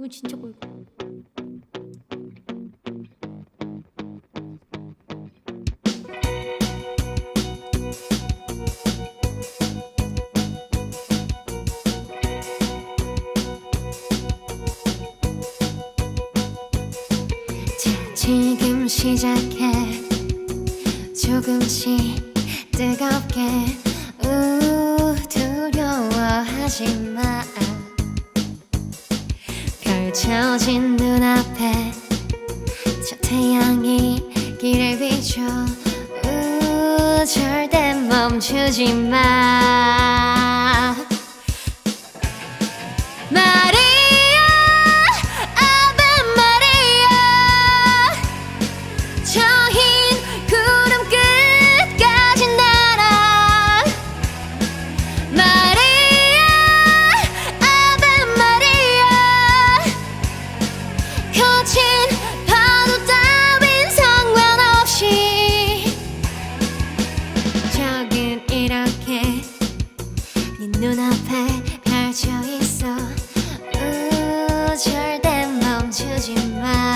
이거 진짜 보이고. 자, 지금 시작해. 조금씩 뜨겁게. 우 두려워하지 마 펼쳐진 눈앞에 저 태양이 길을 비춰 우 절대 멈추지 마 눈앞에 펼쳐 있어. 우, 절대 멈추지 마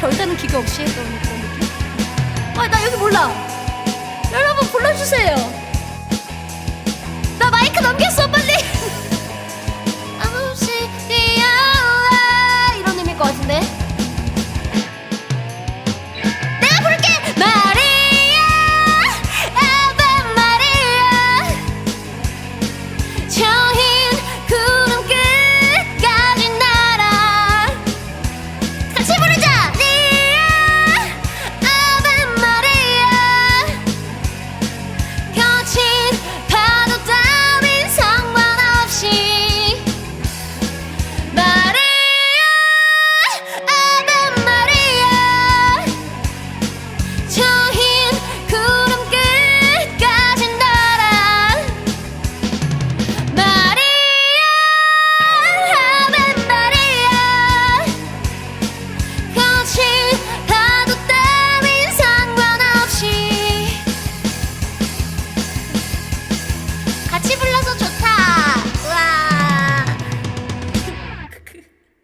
별다른 기계 없이 했던 그런 느낌? 아, 나 여기 몰라. 여러분 불러주세요. 나 마이크 넘겼어